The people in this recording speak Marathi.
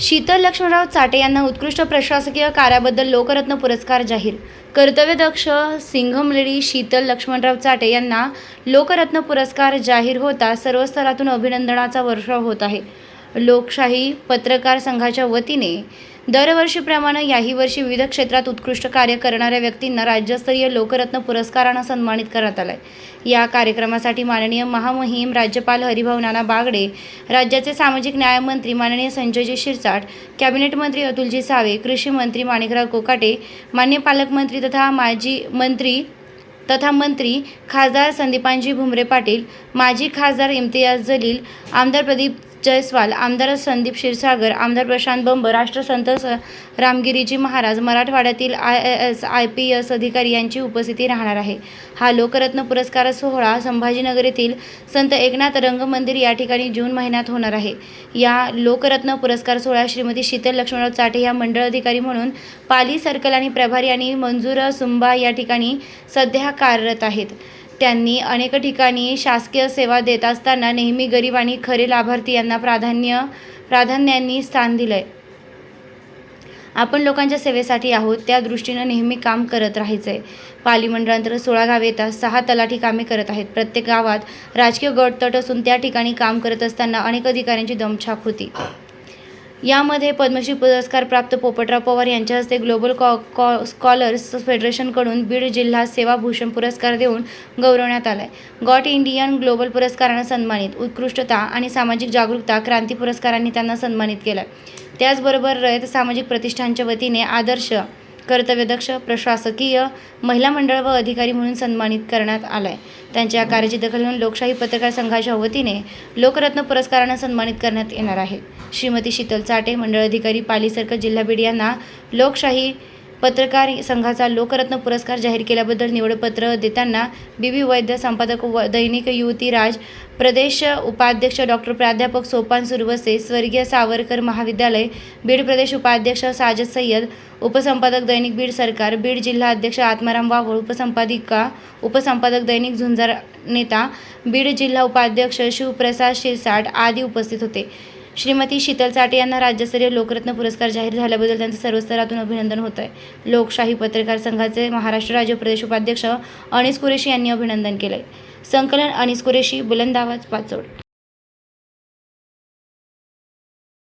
शीतल लक्ष्मणराव चाटे यांना उत्कृष्ट प्रशासकीय कार्याबद्दल लोकरत्न पुरस्कार जाहीर. कर्तव्यदक्ष सिंघमलेडी शीतल लक्ष्मणराव चाटे यांना लोकरत्न पुरस्कार जाहीर होता सर्व स्तरातून अभिनंदनाचा वर्षाव होत आहे. लोकशाही पत्रकार संघाच्या वतीने दरवर्षीप्रमाणे याही वर्षी विविध क्षेत्रात उत्कृष्ट कार्य करणाऱ्या व्यक्तींना राज्यस्तरीय लोकरत्न पुरस्कारानं सन्मानित करण्यात आलं आहे या कार्यक्रमासाठी माननीय महामहिम राज्यपाल हरिभाऊ नाना बागडे राज्याचे सामाजिक न्यायमंत्री माननीय संजयजी शिरसाट कॅबिनेट मंत्री अतुलजी सावे कृषी मंत्री माणिकराव कोकाटे मान्य पालकमंत्री तथा माजी मंत्री तथा मंत्री खासदार संदीपांजी भुमरे पाटील माजी खासदार इम्तियाज जलील आमदार प्रदीप जयस्वाल आमदार संदीप क्षीरसागर आमदार प्रशांत बंब राष्ट्रसंत स रामगिरीजी महाराज मराठवाड्यातील I A S I P S अधिकारी यांची उपस्थिती राहणार आहे. हा लोकरत्न पुरस्कार सोहळा संभाजीनगर येथील संत एकनाथ रंगमंदिर या ठिकाणी जून महिन्यात होणार आहे. या लोकरत्न पुरस्कार सोहळा श्रीमती शीतल लक्ष्मणराव चाटे या मंडळ अधिकारी म्हणून पाली सर्कल आणि प्रभारी आणि मंजूर सुंबा या ठिकाणी सध्या कार्यरत आहेत. त्यांनी अनेक ठिकाणी शासकीय सेवा देत असताना नेहमी गरीब आणि खरे लाभार्थी यांना प्राधान्य प्राधान्यांनी स्थान दिलंय. आपण लोकांच्या सेवेसाठी आहोत त्या दृष्टीनं नेहमी काम करत राहायचं आहे पाली मंडळांतर्गत सोळा गावे येतात सहा तलाठी कामे करत आहेत. प्रत्येक गावात राजकीय गटतट असून त्या ठिकाणी काम करत असताना अनेक अधिकाऱ्यांची दमछाक होती. यामध्ये पद्मश्री पुरस्कार प्राप्त पोपटराव पवार यांच्या हस्ते ग्लोबल कॉ कॉ स्कॉलर्स फेडरेशनकडून बीड जिल्हा सेवाभूषण पुरस्कार देऊन गौरवण्यात आलाय. गॉट इंडियन ग्लोबल पुरस्कारानं सन्मानित उत्कृष्टता आणि सामाजिक जागरूकता क्रांती पुरस्कारांनी त्यांना सन्मानित केलं त्याचबरोबर रयत सामाजिक प्रतिष्ठानच्या वतीने आदर्श कर्तव्यदक्ष प्रशासकीय महिला मंडळ व अधिकारी म्हणून सन्मानित करण्यात आलाय. त्यांच्या कार्याची दखल घेऊन लोकशाही पत्रकार संघाच्या वतीने लोकरत्न पुरस्कारानं सन्मानित करण्यात येणार आहे. श्रीमती शीतल चाटे मंडळ अधिकारी पाली सर्कल जिल्हा बीड यांना लोकशाही पत्रकार संघाचा लोकरत्न पुरस्कार जाहीर केल्याबद्दल निवडपत्र देताना बी बी वैद्य संपादक व दैनिक युवती राज प्रदेश उपाध्यक्ष डॉक्टर प्राध्यापक सोपान सुरवसे स्वर्गीय सावरकर महाविद्यालय बीड प्रदेश उपाध्यक्ष साजद सय्यद उपसंपादक दैनिक बीड सरकार बीड जिल्हा अध्यक्ष आत्माराम वावळ उपसंपादिका उपसंपादक दैनिक झुंजार नेता बीड जिल्हा उपाध्यक्ष शिवप्रसाद शिरसाट आदी उपस्थित होते. श्रीमती शीतल साठे यांना राज्यस्तरीय लोकरत्न पुरस्कार जाहीर झाल्याबद्दल त्यांचं सर्व स्तरातून अभिनंदन होत आहे लोकशाही पत्रकार संघाचे महाराष्ट्र राज्य प्रदेश उपाध्यक्ष अनिस कुरेशी यांनी अभिनंदन केलंय. संकलन अनिस कुरेशी बुलंद आवाज पाचोड.